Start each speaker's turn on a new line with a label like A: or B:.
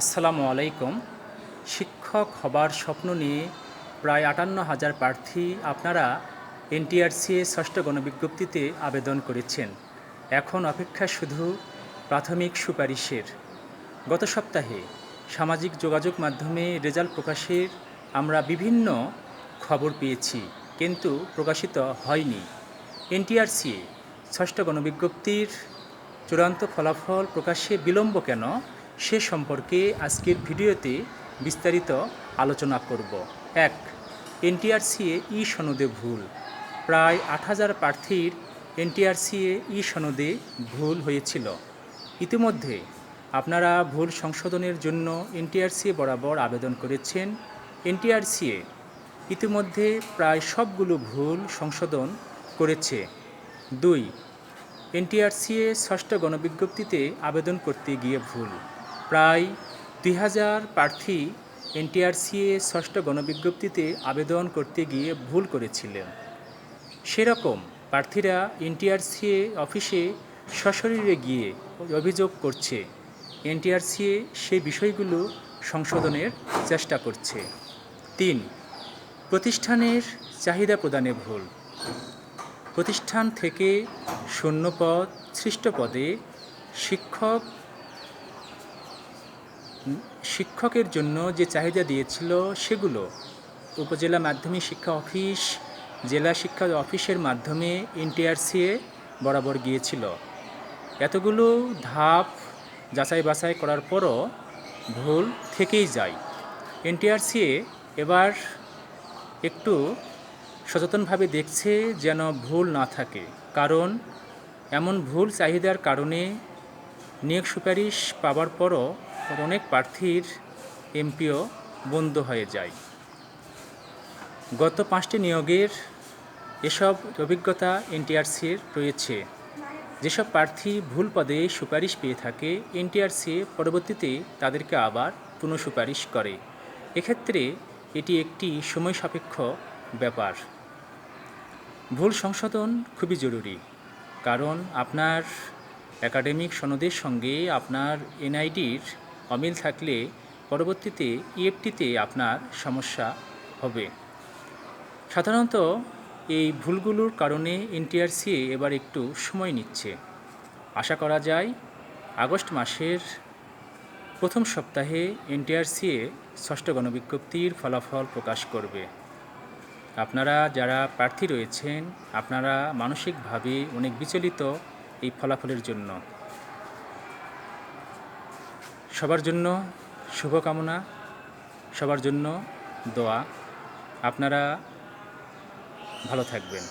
A: আসসালামু আলাইকুম। শিক্ষক হবার স্বপ্ন নিয়ে প্রায় আটান্ন হাজার প্রার্থী আপনারা এনটিআরসিএ ষষ্ঠ গণবিজ্ঞপ্তিতে আবেদন করেছেন। এখন অপেক্ষা শুধু প্রাথমিক সুপারিশের। গত সপ্তাহে সামাজিক যোগাযোগ মাধ্যমে রেজাল্ট প্রকাশের আমরা বিভিন্ন খবর পেয়েছি, কিন্তু প্রকাশিত হয়নি। এনটিআরসিএ ষষ্ঠ গণবিজ্ঞপ্তির চূড়ান্ত ফলাফল প্রকাশে বিলম্ব কেন? সে সম্পর্কে আজকের ভিডিওতে বিস্তারিত আলোচনা করব। এক, এনটিআরসিএ ই সনদে ভুল। প্রায় আট হাজার প্রার্থীর এনটিআরসিএ ই সনদে ভুল হয়েছিল। ইতিমধ্যে আপনারা ভুল সংশোধনের জন্য এনটিআরসিএ বরাবর আবেদন করেছেন। এনটিআরসিএ ইতিমধ্যে প্রায় সবগুলো ভুল সংশোধন করেছে। দুই, এনটিআরসিএ ষষ্ঠ গণবিজ্ঞপ্তিতে আবেদন করতে গিয়ে ভুল। প্রায় দুই হাজার প্রার্থী এনটিআরসিএ ষষ্ঠ গণবিজ্ঞপ্তিতে আবেদন করতে গিয়ে ভুল করেছিলেন। সেরকম প্রার্থীরা এনটিআরসিএ অফিসে সশরীরে গিয়ে অভিযোগ করছে। এনটিআরসিএ সেই বিষয়গুলো সংশোধনের চেষ্টা করছে। তিন, প্রতিষ্ঠানের চাহিদা প্রদানে ভুল। প্রতিষ্ঠান থেকে শূন্যপদ, সৃষ্ট পদে শিক্ষক শিক্ষকের জন্য যে চাহিদা দিয়েছিল সেগুলো। উপজেলা মাধ্যমিক শিক্ষা অফিস, জেলা শিক্ষা অফিসের মাধ্যমে এনটিআরসিএ বরাবর গিয়েছিল। এতগুলো ধাপ যাচাই বাছাই করার পরও ভুল থেকেই যায়। এনটিআরসিএ এবার একটু সচেতনভাবে দেখছে যেন ভুল না থাকে। কারণ এমন ভুল চাহিদার কারণে নিয়োগ সুপারিশ পাওয়ার পরও অনেক প্রার্থীর এমপিও বন্ধ হয়ে যায়। গত পাঁচটি নিয়োগের এসব অভিজ্ঞতা এনটিআরসির রয়েছে। যেসব প্রার্থী ভুল পদে সুপারিশ পেয়ে থাকে, এনটিআরসি পরবর্তীতে তাদেরকে আবার পুনঃসুপারিশ করে। এক্ষেত্রে এটি একটি সময় সাপেক্ষ ব্যাপার। ভুল সংশোধন খুবই জরুরি, কারণ আপনার একাডেমিক সনদের সঙ্গে আপনার এনআইডির অমিল থাকলে পরবর্তীতে ইএফটিতে আপনার সমস্যা হবে। সাধারণত এই ভুলগুলোর কারণে এনটিআরসি এবার একটু সময় নিচ্ছে। আশা করা যায় আগস্ট মাসের প্রথম সপ্তাহে এনটিআরসিএ ষষ্ঠ গণবিজ্ঞপ্তির ফলাফল প্রকাশ করবে। আপনারা যারা প্রার্থী রয়েছেন, আপনারা মানসিকভাবে অনেক বিচলিত এই ফলাফলের জন্য। সবার জন্য শুভকামনা সবার জন্য দোয়া। আপনারা ভালো থাকবেন।